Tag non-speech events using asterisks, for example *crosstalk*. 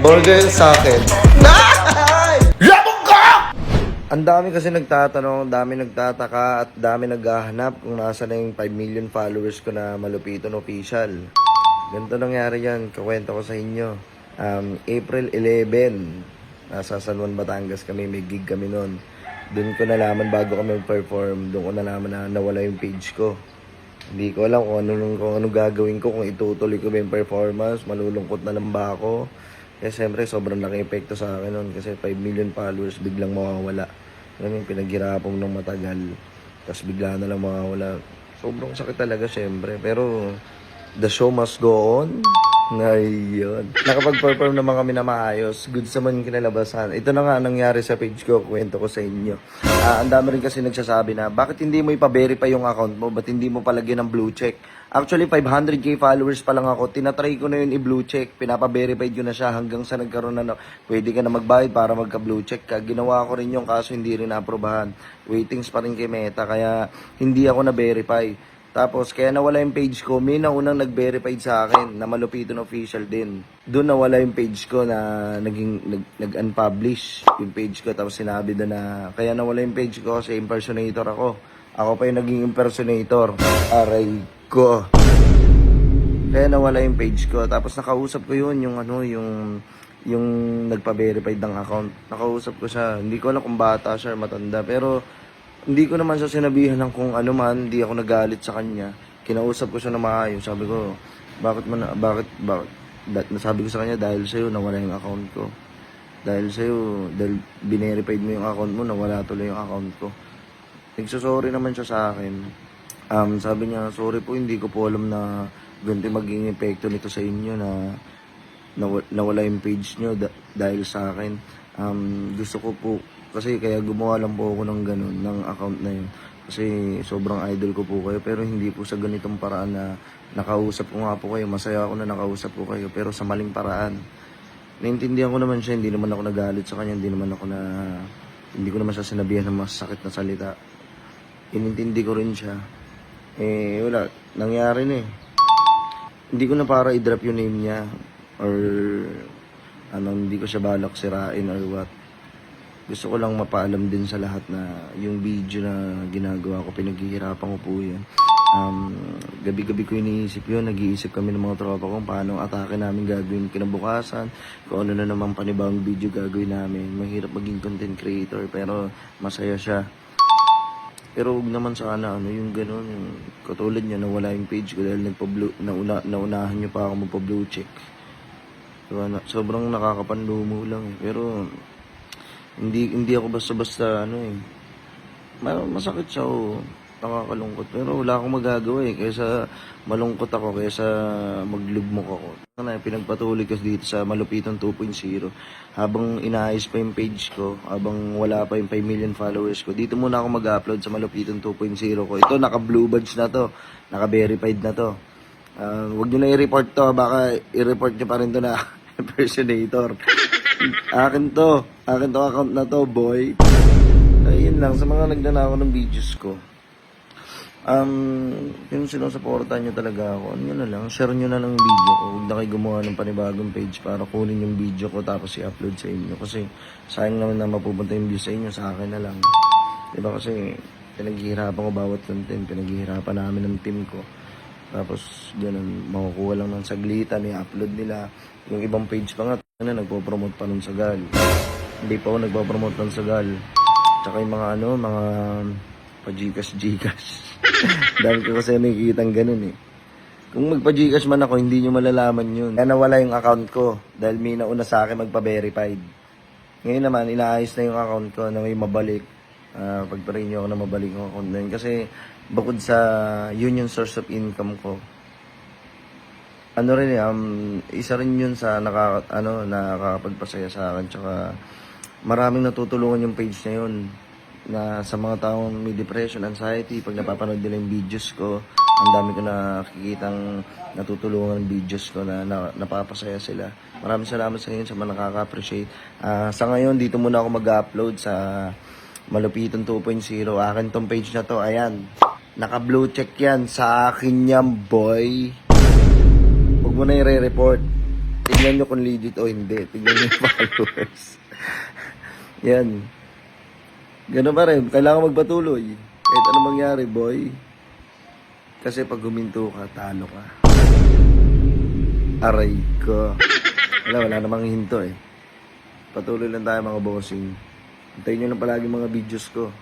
Burger sa akin. Ang dami kasi nagtatanong, ang dami nagtataka at dami naghahanap kung nasa na yung 5 million followers ko na malupiton official. Ganito nangyari yan, kakwento ko sa inyo. Um, April 11, nasa San Juan, Batangas kami, may gig kami noon. Doon ko nalaman bago kami perform, doon ko nalaman na nawala yung page ko. Hindi ko alam kung ano, kung ano gagawin ko, kung itutuloy ko ba yung performance, malulungkot na lang ba ako. Kaya siyempre, sobrang laki epekto sa akin nun kasi 5 million followers biglang mawawala. Alam mo, pinaghirapan ng matagal, tapos bigla na lang mawawala. Sobrang sakit talaga siyempre, pero the show must go on. Ngayon. Nakapag-perform naman kami na maayos. Good sa man kinalabasan. Ito na nga ang nangyari sa page ko. Kwento ko sa inyo. Ah, ang dami rin kasi nagsasabi na, bakit hindi mo ipa-verify yung account mo? Ba't hindi mo palagyan ng blue check? Actually, 500k followers pa lang ako. Tinatry ko na yun i-blue check. Pinapa-verify ko na siya hanggang sa nagkaroon na, na pwede ka na magbayad para magka-blue check ka. Ginawa ko rin yung kaso hindi rin na-aprobahan. Waitings pa rin kay Meta. Kaya hindi ako na-verify. Tapos, kaya nawala yung page ko, may naunang nag-verify sa akin na malupiton official din. Doon nawala yung page ko na naging, nag, nag-unpublish yung page ko. Tapos sinabi doon na, kaya nawala yung page ko kasi impersonator ako. Ako pa yung naging impersonator. Aray ko. Kaya nawala yung page ko. Tapos nakausap ko yun, yung ano, yung yung nagpa-verified ng account. Nakausap ko siya. Hindi ko alam kung bata siya or matanda. Pero hindi ko naman siya sinabihan ng kung ano man. Hindi ako nagalit sa kanya. Kinausap ko siya na maayos. Sabi ko, bakit man, bakit, bakit, da, nasabi ko sa kanya dahil sa'yo nawala yung account ko. Dahil sa'yo, dahil binerified mo yung account mo, nawala tuloy yung account ko. Nagsasorry naman siya sa akin. Um, sabi niya, sorry po, hindi ko po alam na ganito yung magiging epekto nito sa inyo na naw- nawala yung page nyo da- dahil sa akin. Um, gusto ko po, kasi kaya gumawa lang po ako ng ganun, ng account na yun. Kasi sobrang idol ko po kayo, pero hindi po sa ganitong paraan na nakausap ko nga po kayo. Masaya ako na nakausap ko kayo, pero sa maling paraan. Naintindihan ko naman siya, hindi naman ako nagalit sa kanya, hindi naman ako na... Hindi ko naman siya sinabihan ng masakit na salita. Inintindi ko rin siya. Eh, wala. Nangyari na eh. Hindi ko na para i-drop yung name niya. Or, ano, hindi ko siya balak sirain or what. Gusto ko lang mapaalam din sa lahat na yung video na ginagawa ko, pinaghihirapan ko po yan. Um, gabi-gabi ko iniisip yun, nag-iisip kami ng mga tropa kung paano atake namin gagawin kinabukasan, kung ano na naman panibawang video gagawin namin. Mahirap maging content creator, pero masaya siya. Pero huwag naman sana ano yung gano'n, yung katulad niya nawala yung page ko dahil nagpa-blue, nauna, naunahan niyo pa ako magpa-blue check. Diba, na, sobrang nakakapanlumo lang eh. Pero hindi hindi ako basta-basta ano eh. Ma- masakit siya o nakakalungkot. Pero wala akong magagawa eh. Kaysa malungkot ako, kaysa maglugmok ako. Ano na, pinagpatuloy ko dito sa Malupitan 2.0. Habang inaayos pa yung page ko, habang wala pa yung 5 million followers ko, dito muna ako mag-upload sa Malupitan 2.0 ko. Ito, naka-blue badge na to. Naka-verified na to. Ah, wag nyo na i-report to. Baka i-report nyo pa rin to na *laughs* impersonator. Akin to. Akin to account na to, boy. Ayun lang, sa mga nagnanakaw ng videos ko. Um, yung sinusuportahan nyo talaga ako, ano na lang, share nyo na lang video ko. Huwag na kayo gumawa ng panibagong page para kunin yung video ko tapos i-upload sa inyo. Kasi sayang naman na mapupunta yung views sa inyo, sa akin na lang. Diba kasi pinaghihirapan ko bawat content, pinaghihirapan namin ng team ko. Tapos ganun, makukuha lang ng saglitan, i-upload nila. Yung ibang page pa nga, na nagpo-promote pa nun sa gal. Hindi pa ako nagpo-promote nun sa gal. Tsaka yung mga ano, mga pa-Gcash, *laughs* Dahil ko kasi nakikita ganun eh. Kung magpa-Gcash man ako, hindi nyo malalaman yun. Kaya nawala yung account ko dahil may nauna sa akin magpa-verified. Ngayon naman, inaayos na yung account ko na may mabalik. Uh, pagparin nyo ako na mabalik yung account na yun. Kasi bukod sa yun yung source of income ko, ano rin eh, um, isa rin yun sa nakaka, ano, nakakapagpasaya sa akin. Tsaka maraming natutulungan yung page na yun na sa mga taong may depression, anxiety, pag napapanood nila yung videos ko, ang dami ko nakikitang natutulungan ng videos ko na, na napapasaya sila. Maraming salamat sa inyo sa mga nakaka-appreciate. Ah, sa ngayon, dito muna ako mag-upload sa Malupiton 2.0. Akin tong page na to, ayan. Naka-blue check yan. Sa akin yan, boy. Huwag mo na i-report. Tingnan nyo kung legit o hindi. Tingnan nyo yung *laughs* followers. Yan. Ganun pa rin. Kailangan magpatuloy. Kahit anong mangyari, boy. Kasi pag huminto ka, talo ka. Aray ko. Wala, wala namang hinto eh. Patuloy lang tayo mga bossing. Hintayin nyo lang palagi mga videos ko.